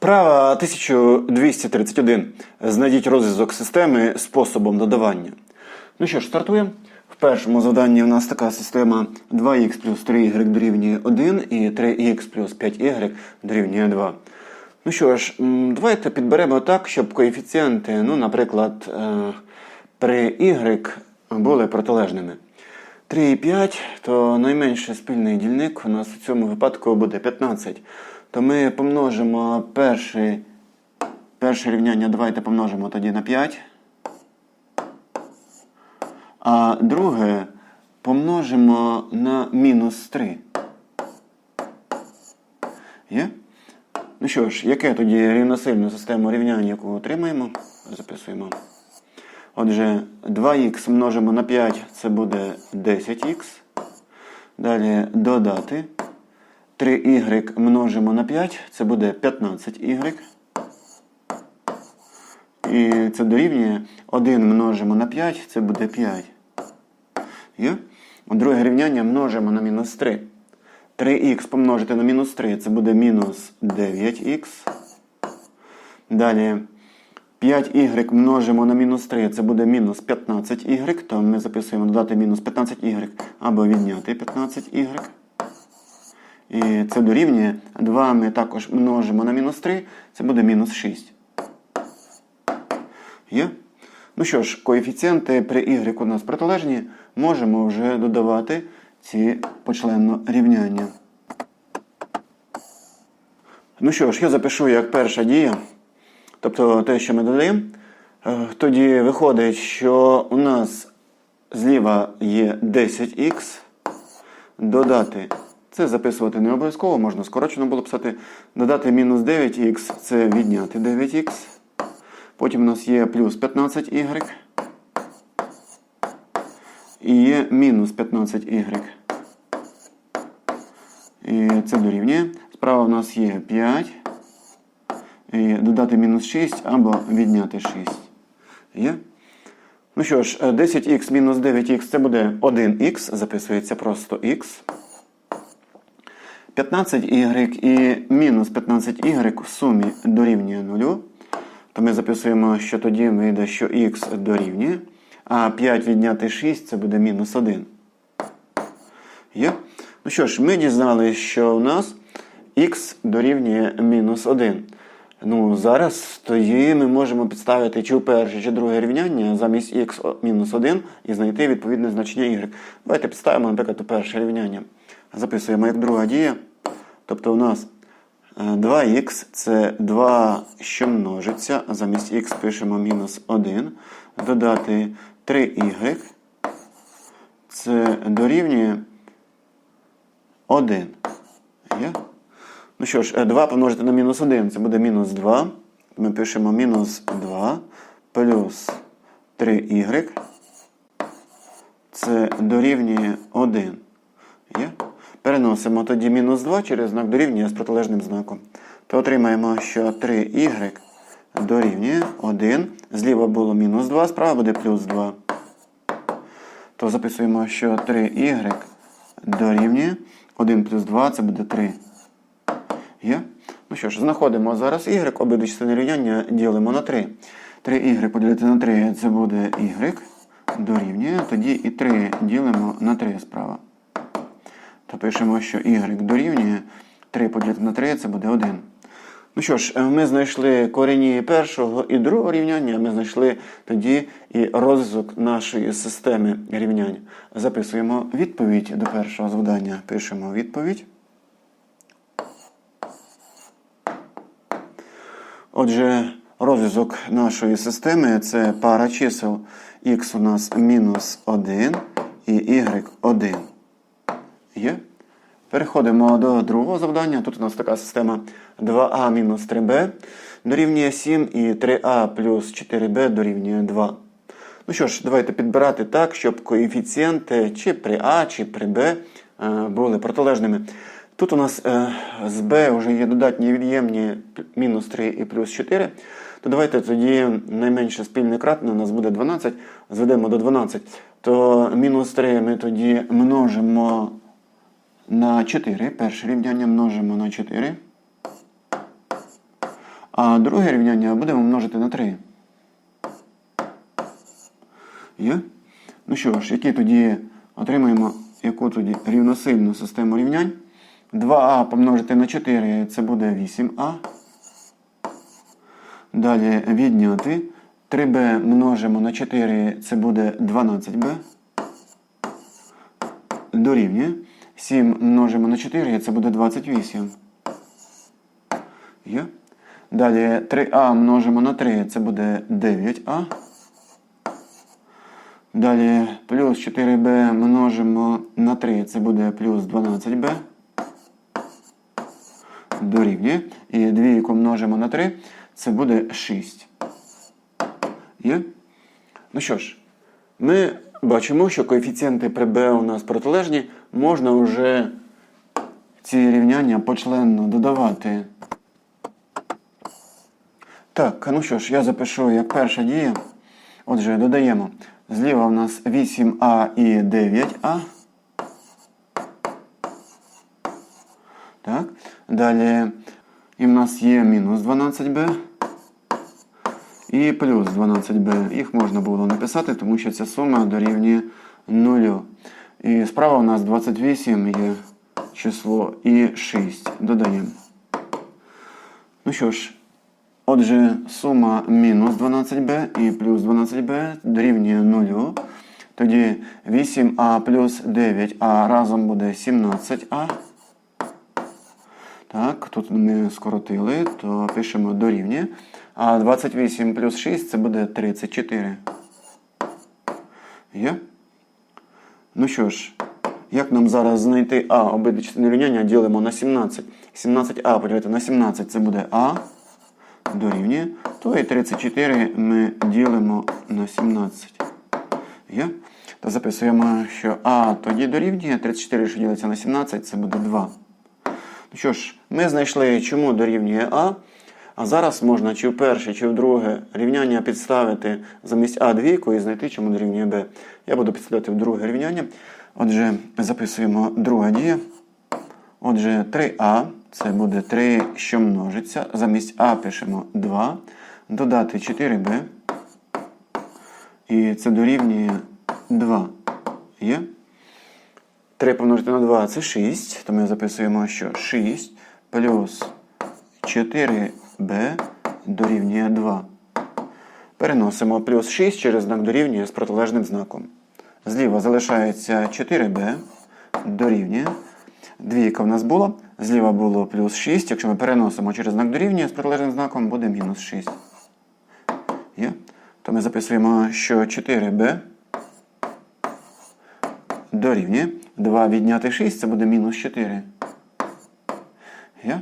Вправа 1231. Знайдіть розв'язок системи способом додавання. Ну що ж, стартуємо. В першому завданні у нас така система 2х плюс 3y дорівнює 1 і 3х плюс 5y дорівнює 2. Ну що ж, давайте підберемо так, щоб коефіцієнти, ну, наприклад, е, при y були протилежними. 3 і 5, то найменший спільний дільник у нас у цьому випадку буде 15. То ми помножимо перше, перше рівняння, давайте помножимо тоді на 5. А друге помножимо на мінус 3. Є? Ну що ж, яке тоді рівносильну систему рівнянь, яку отримаємо? Записуємо. Отже, 2х множимо на 5, це буде 10х. Далі додати. 3y множимо на 5, це буде 15y. І це дорівнює 1 множимо на 5, це буде 5. Є? Друге рівняння множимо на мінус 3. 3х помножити на мінус 3, це буде мінус 9х. Далі 5y множимо на мінус 3, це буде мінус 15y. То ми записуємо додати мінус 15y або відняти 15y. І це дорівнює 2 ми також множимо на мінус 3, це буде мінус 6. Є? Ну що ж, коефіцієнти при y у нас протилежні, можемо вже додавати ці почленно рівняння. Ну що ж, я запишу як перша дія. Тобто те, що ми додаємо. Е, Тоді виходить, що у нас зліва є 10х. Додати. Це записувати не обов'язково, можна скорочено було писати. Додати мінус 9х це відняти 9х. Потім у нас є плюс 15y. І є мінус 15y. І це дорівнює. Справа у нас є 5. І додати мінус 6 або відняти 6. Є? Ну що ж, 10х мінус 9х це буде 1х, записується просто х. 15y і мінус 15y в сумі дорівнює 0. То ми записуємо, що тоді вийде, що х дорівнює. А 5 відняти 6 це буде мінус 1. Є? Ну що ж, ми дізналися, що у нас х дорівнює мінус 1. Ну, зараз тоді ми можемо підставити чи перше, чи друге рівняння замість х мінус 1 і знайти відповідне значення y. Давайте підставимо, наприклад, перше рівняння. Записуємо як друга дія. Тобто у нас 2х це 2, що множиться, а замість х пишемо мінус 1. Додати 3y. Це дорівнює 1. Є? Ну що ж, 2 помножити на мінус 1, це буде мінус 2. Ми пишемо мінус 2 плюс 3y. Це дорівнює 1. Є? Переносимо тоді мінус 2 через знак дорівнює з протилежним знаком. То отримаємо, що 3y дорівнює 1. Зліва було мінус 2, справа буде плюс 2. То записуємо, що 3y дорівнює 1 плюс 2 це буде 3. Є? Ну що ж, знаходимо зараз y, обидві частини рівняння ділимо на 3. 3y поділити на 3 це буде y дорівнює. Тоді і 3 ділимо на 3 справа. То пишемо, що y дорівнює 3 поділити на 3 це буде 1. Ну що ж, ми знайшли корені першого і другого рівняння, ми знайшли тоді і розв'язок нашої системи рівнянь. Записуємо відповідь до першого завдання. Пишемо відповідь. Отже, розв'язок нашої системи це пара чисел х у нас мінус 1 і y 1. Є? Переходимо до другого завдання. Тут у нас така система 2а мінус 3b дорівнює 7 і 3а плюс 4b дорівнює 2. Ну що ж, давайте підбирати так, щоб коефіцієнти чи при а, чи при b були протилежними. Тут у нас е, з b вже є додатні від'ємні мінус 3 і плюс 4. То давайте тоді найменше спільне кратне у нас буде 12. Зведемо до 12. То мінус 3 ми тоді множимо на 4. Перше рівняння множимо на 4. А друге рівняння будемо множити на 3. Є? Ну що ж, які тоді отримаємо яку тоді рівносильну систему рівнянь? 2а помножити на 4 це буде 8а. Далі відняти. 3b множимо на 4 це буде 12b. Дорівнює. 7 множимо на 4 це буде 28. Є? Далі 3а множимо на 3 це буде 9а. Далі плюс 4b множимо на 3 це буде плюс 12b. Дорівнює. І двійку множимо на 3 це буде 6. Є? Ну що ж, ми бачимо, що коефіцієнти при b у нас протилежні, можна вже ці рівняння почленно додавати. Так, ну що ж, я запишу як перша дія. Отже, додаємо. Зліва у нас 8а і 9а. Так. Далі і в нас є мінус 12b і плюс 12b. Їх можна було написати, тому що ця сума дорівнює 0. І справа у нас 28 є число і 6. Додаємо. Ну що ж, отже, сума мінус 12b і плюс 12b дорівнює 0. Тоді 8а плюс 9а разом буде 17а. Так, тут ми скоротили, то пишемо дорівнює. А 28 плюс 6 це буде 34. Є? Ну що ж, як нам зараз знайти А? Обидві частини рівняння ділимо на 17. 17а поділити на 17 це буде А. Дорівнює. То і 34 ми ділимо на 17. Є? То записуємо, що А тоді дорівнює. 34, що ділиться на 17, це буде 2. Ну що ж, ми знайшли, чому дорівнює А. А зараз можна чи в перше, чи в друге рівняння підставити замість А двійку і знайти, чому дорівнює Б. Я буду підставляти в друге рівняння. Отже, записуємо друга дія. Отже, 3А це буде 3, що множиться. Замість А пишемо 2. Додати 4Б. І це дорівнює 2. Є? 3 помножити на 2 це 6. То ми записуємо, що 6 плюс 4b дорівнює 2. Переносимо плюс 6 через знак дорівнює з протилежним знаком. Зліва залишається 4b дорівнює. Двійка в нас була. Зліва було плюс 6. Якщо ми переносимо через знак дорівнює з протилежним знаком, буде мінус 6. Є? То ми записуємо, що 4b дорівнює. 2 відняти 6 це буде мінус 4. Є?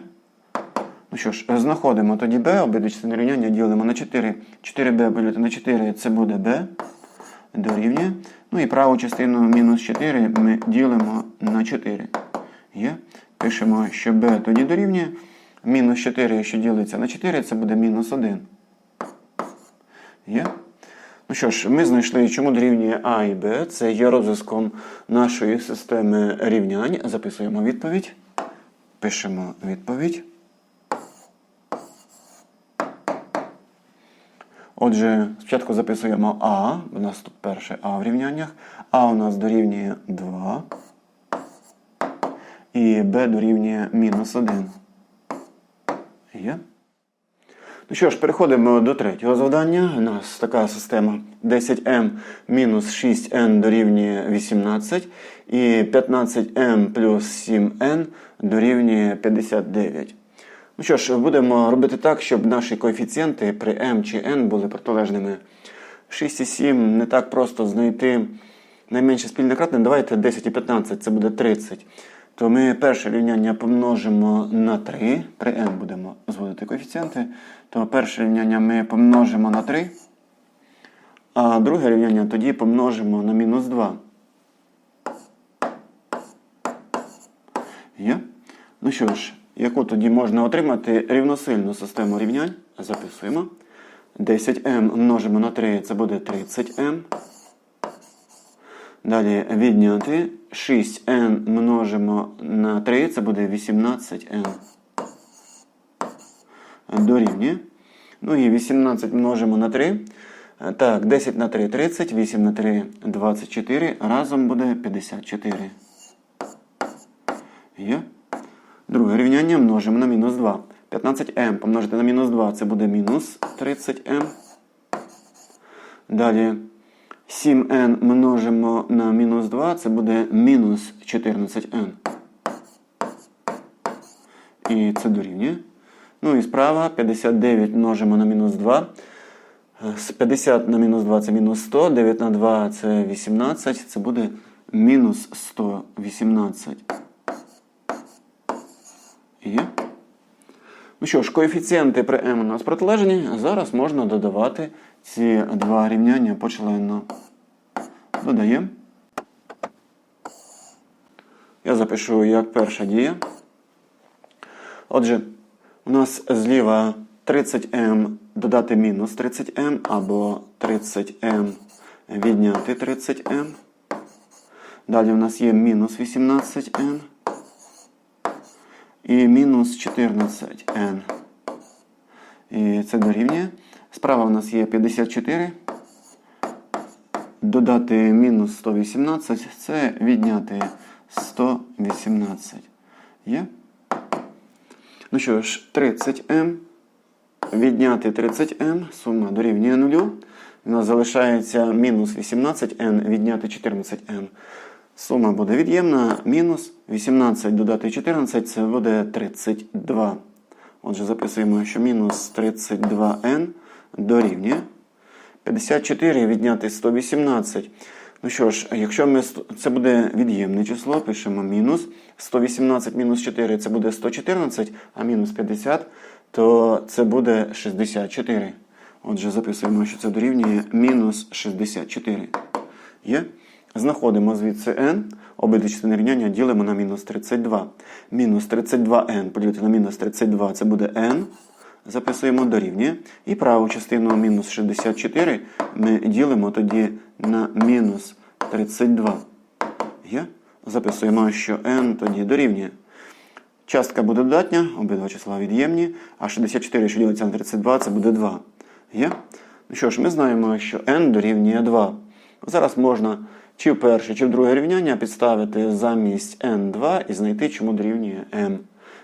Що ж, знаходимо тоді b, обидві частини рівняння ділимо на 4. 4b поділити на 4 це буде b. Дорівнює. Ну і праву частину мінус 4 ми ділимо на 4. Є? Пишемо, що b тоді дорівнює. Мінус 4, що ділиться на 4, це буде мінус 1. Є? Ну що ж, ми знайшли, чому дорівнює А і Б. Це є розв'язком нашої системи рівнянь. Записуємо відповідь. Пишемо відповідь. Отже, спочатку записуємо А. У нас тут перше А в рівняннях. А у нас дорівнює 2. І Б дорівнює мінус 1. Є? Ну що ж, переходимо до третього завдання. У нас така система 10m мінус 6n дорівнює 18 і 15m плюс 7n дорівнює 59. Ну що ж, будемо робити так, щоб наші коефіцієнти при m чи n були протилежними. 6 і 7 не так просто знайти найменше спільне кратне. Давайте 10 і 15, це буде 30. То ми перше рівняння помножимо на 3. При n будемо зводити коефіцієнти. То перше рівняння ми помножимо на 3. А друге рівняння тоді помножимо на мінус 2. Є? Ну що ж, яку тоді можна отримати рівносильну систему рівнянь? Записуємо. 10m множимо на 3, це буде 30m. Далі відняти 6n множимо на 3, це буде 18n. Дорівнює. Ну і 18 множимо на 3. Е, Так, 10 на 3 30, 8 на 3 24. Разом буде 54. Є. Друге рівняння множимо на мінус 2. 15m помножити на мінус 2 це буде мінус 30m. Далі 7n множимо на мінус 2, це буде мінус 14n. І це дорівнює. Ну і справа 59 множимо на мінус 2. З 50 на мінус 2 це мінус 100, 9 на 2 це 18, це буде мінус 118. Є. Ну що ж, коефіцієнти при m у нас протилежні. Зараз можна додавати ці два рівняння почленно. Додаємо. Я запишу як перша дія. Отже, у нас зліва 30m додати мінус 30m або 30m відняти 30m. Далі у нас є мінус 18n і мінус 14n. І це дорівнює. Справа у нас є 54. Додати мінус 118 це відняти 118. Є? Ну що ж, 30m. Відняти 30m, сума дорівнює 0. У нас залишається мінус 18n відняти 14n. Сума буде від'ємна. Мінус 18 додати 14 це буде 32. Отже, записуємо, що мінус 32n дорівнює. 54 відняти 118. Ну що ж, якщо ми це буде від'ємне число, пишемо мінус 118 мінус 4 це буде 114, а мінус 50, то це буде 64. Отже, записуємо, що це дорівнює мінус 64. Є? Знаходимо звідси n, обидві частини рівняння ділимо на мінус 32. Мінус 32n поділити на мінус 32 це буде n. Записуємо дорівнює. І праву частину мінус 64 ми ділимо тоді на мінус 32. Є? Записуємо, що n тоді дорівнює. Частка буде додатня, обидва числа від'ємні, а 64, що ділиться на 32, це буде 2. Є? Ну що ж, ми знаємо, що n дорівнює 2. Зараз можна чи в перше, чи в друге рівняння підставити замість n2 і знайти, чому дорівнює m.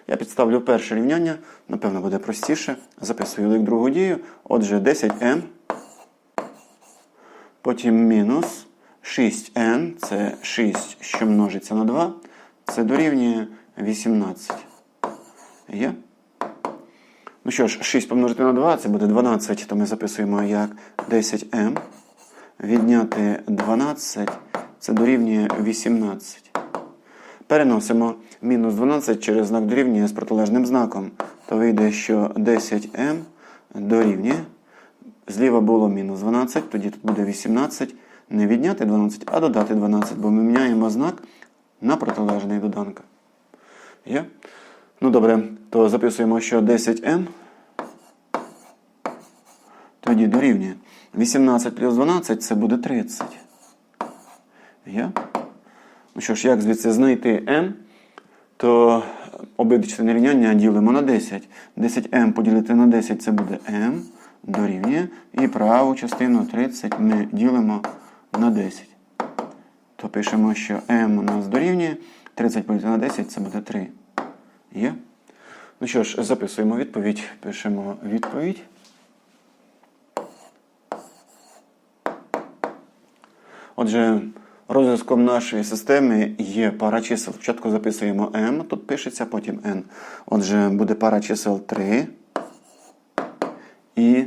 Я підставлю перше рівняння, напевно, буде простіше. Записую як другу дію. Отже, 10m. Потім мінус 6n, це 6, що множиться на 2. Це дорівнює 18. Є? Ну що ж, 6 помножити на 2, це буде 12, то ми записуємо як 10m. Відняти 12, це дорівнює 18. Переносимо мінус 12 через знак дорівнює з протилежним знаком. То вийде, що 10m дорівнює. Зліва було мінус 12, тоді тут буде 18. Не відняти 12, а додати 12, бо ми міняємо знак на протилежний доданка. Є? Ну добре, то записуємо, що 10m тоді дорівнює. 18 плюс 12 це буде 30. Є? Ну що ж, як звідси знайти m, то обидві частини рівняння ділимо на 10. 10m поділити на 10 це буде m дорівнює. І праву частину 30 ми ділимо на 10. То пишемо, що m у нас дорівнює. 30 поділити на 10 це буде 3. Є? Ну що ж, записуємо відповідь. Пишемо відповідь. Отже, розв'язком нашої системи є пара чисел. Спочатку записуємо m, тут пишеться, потім n. Отже, буде пара чисел 3 і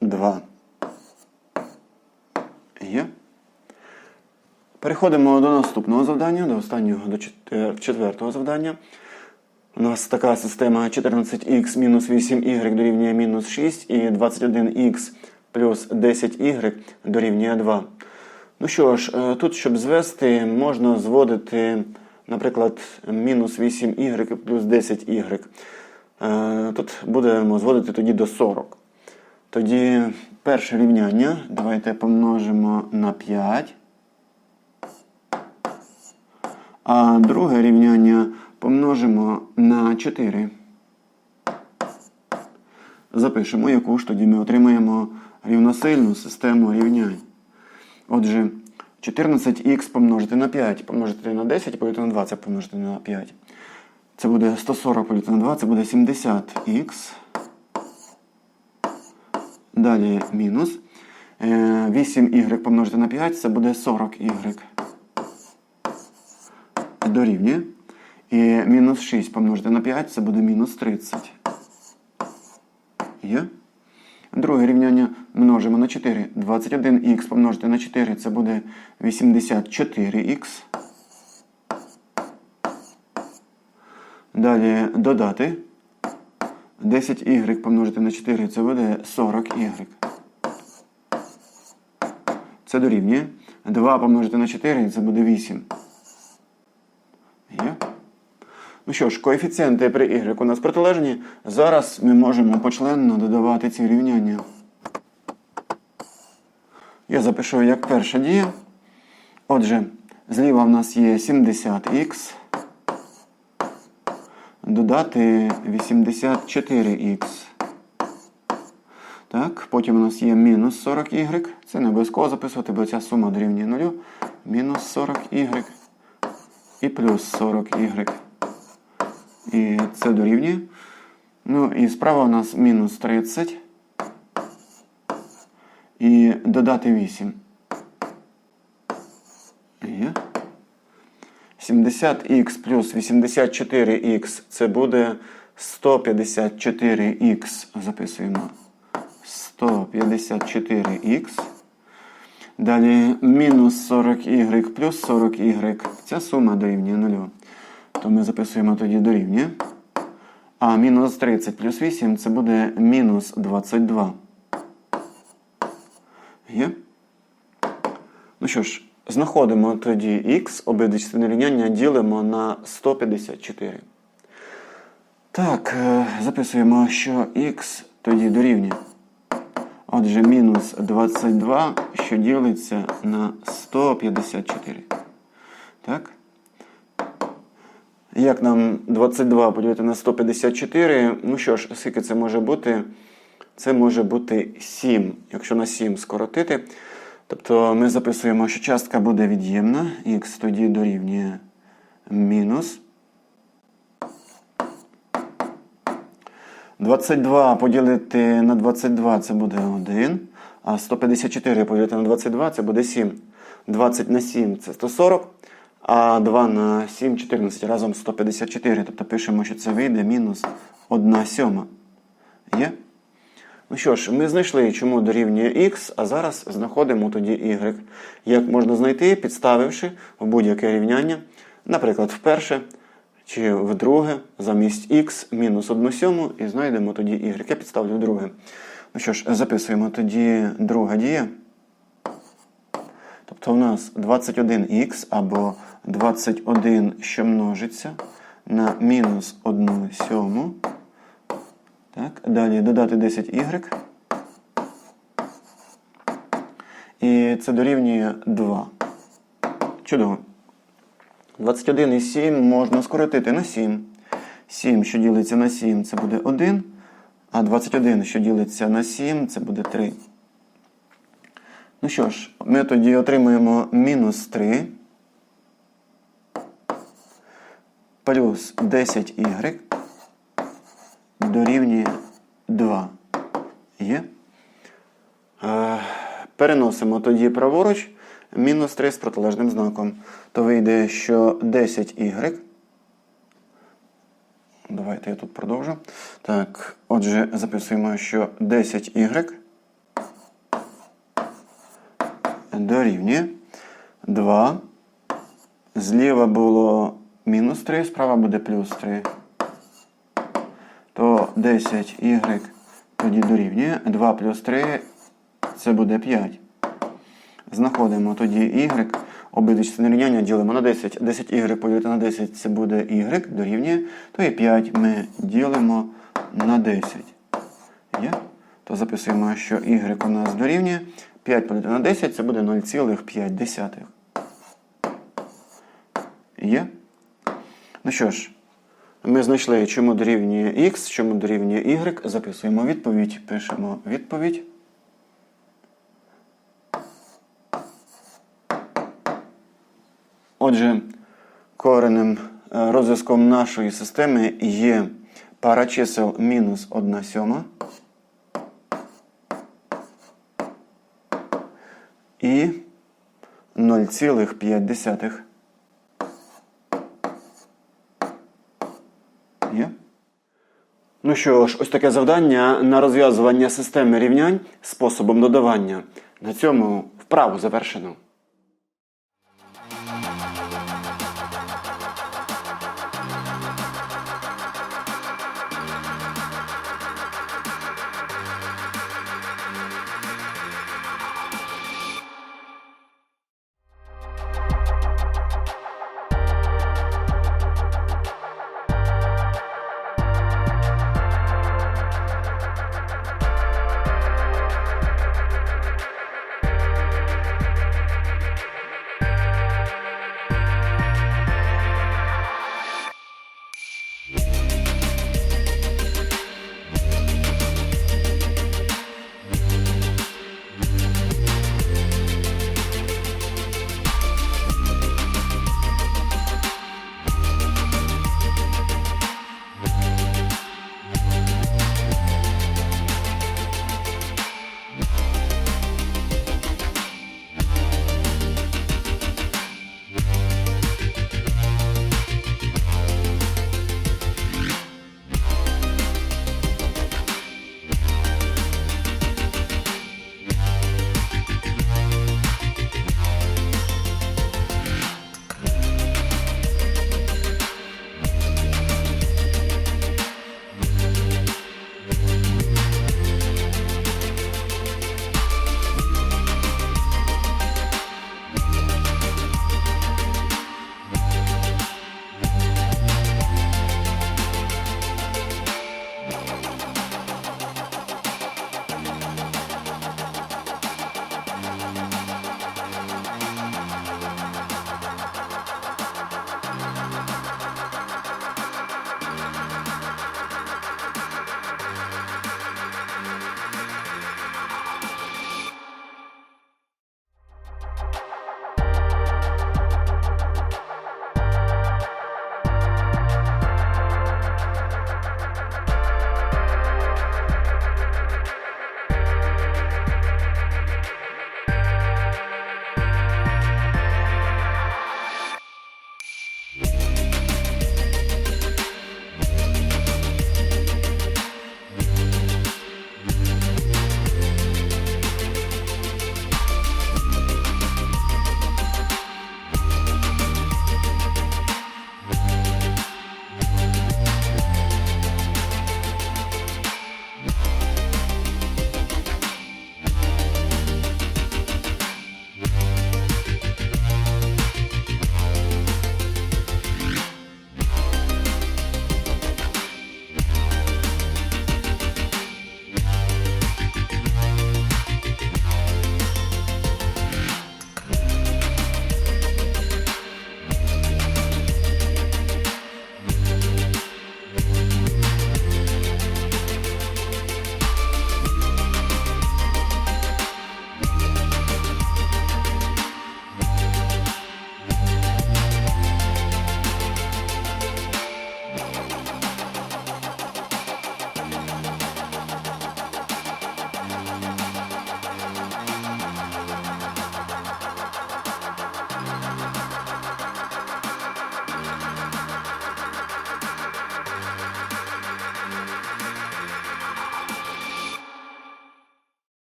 2. Є. Переходимо до наступного завдання, до останнього, до четвертого завдання. У нас така система 14х мінус 8y дорівнює мінус 6 і 21х плюс 10y дорівнює 2. Ну що ж, тут, щоб звести, можна зводити, наприклад, мінус 8y плюс 10y. Тут будемо зводити тоді до 40. Тоді перше рівняння давайте помножимо на 5. А друге рівняння помножимо на 4. запишемо, яку ж тоді ми отримаємо рівносильну систему рівнянь. Отже, 14х помножити на 5, помножити на 10, поділити на 2, це помножити на 5. Це буде 140 поділити на 2, це буде 70х. Далі мінус. Е, 8y помножити на 5, це буде 40y. Дорівнює. І мінус 6 помножити на 5, це буде мінус 30. Є? Друге рівняння множимо на 4. 21х помножити на 4, це буде 84х. Далі додати. 10y помножити на 4, це буде 40y. Це дорівнює. 2 помножити на 4, це буде 8. Є? Ну що ж, коефіцієнти при y у нас протилежні. Зараз ми можемо почленно додавати ці рівняння. Я запишу як перша дія. Отже, зліва в нас є 70х. Додати 84х. Так, потім у нас є мінус 40y. Це не обов'язково записувати, бо ця сума дорівнює 0. Мінус 40y і плюс 40y. І це дорівнює. Ну і справа у нас мінус 30. І додати 8. Є. 70х плюс 84х це буде 154х. Записуємо. 154х. Далі мінус 40y плюс 40y. Ця сума дорівнює 0. То ми записуємо тоді дорівнює. А мінус 30 плюс 8 це буде мінус 22. Є? Ну що ж, знаходимо тоді х, обидві частини рівняння ділимо на 154. Так, е, записуємо, що х тоді дорівнює. Отже, мінус 22, що ділиться на 154. Так? Як нам 22 поділити на 154? Ну що ж, скільки це може бути? Це може бути 7, якщо на 7 скоротити. Тобто ми записуємо, що частка буде від'ємна, х тоді дорівнює мінус. 22 поділити на 22 це буде 1. А 154 поділити на 22 це буде 7. 20 на 7 це 140. А 2 на 7 14 разом 154. Тобто пишемо, що це вийде мінус 1 сьома. Є? Ну що ж, ми знайшли, чому дорівнює x, а зараз знаходимо тоді y. Як можна знайти, підставивши в будь-яке рівняння, наприклад, вперше чи вдруге замість x мінус 1 сьому і знайдемо тоді y. Я підставлю вдруге. Ну що ж, записуємо тоді друга дія. Тобто у нас 21х або 21, що множиться на мінус 1 сьому. Так, Далі додати 10y. І це дорівнює 2. Чудово. 21 і 7 можна скоротити на 7. 7, що ділиться на 7, це буде 1. А 21, що ділиться на 7, це буде 3. Ну що ж, ми тоді отримуємо мінус 3 плюс 10y дорівнює 2. Є. Е, переносимо тоді праворуч мінус 3 з протилежним знаком. То вийде, що 10y. Давайте я тут продовжу. Так, отже, записуємо, що 10y дорівнює 2. Зліва було мінус 3, справа буде плюс 3. То 10y тоді дорівнює 2 плюс 3 це буде 5. Знаходимо тоді y. Обидві частини рівняння ділимо на 10. 10y поділити на 10 це буде y дорівнює. То і 5 ми ділимо на 10. Є? То записуємо, що y у нас дорівнює. 5 поділити на 10 це буде 0,5. Є? Ну що ж, Ми знайшли, чому дорівнює x, чому дорівнює y. Записуємо відповідь, пишемо відповідь. Отже, коренем е, розв'язком нашої системи є пара чисел мінус 1 сьома і 0,5. Є? Ну що ж, ось таке завдання на розв'язування системи рівнянь способом додавання. На цьому вправу завершено.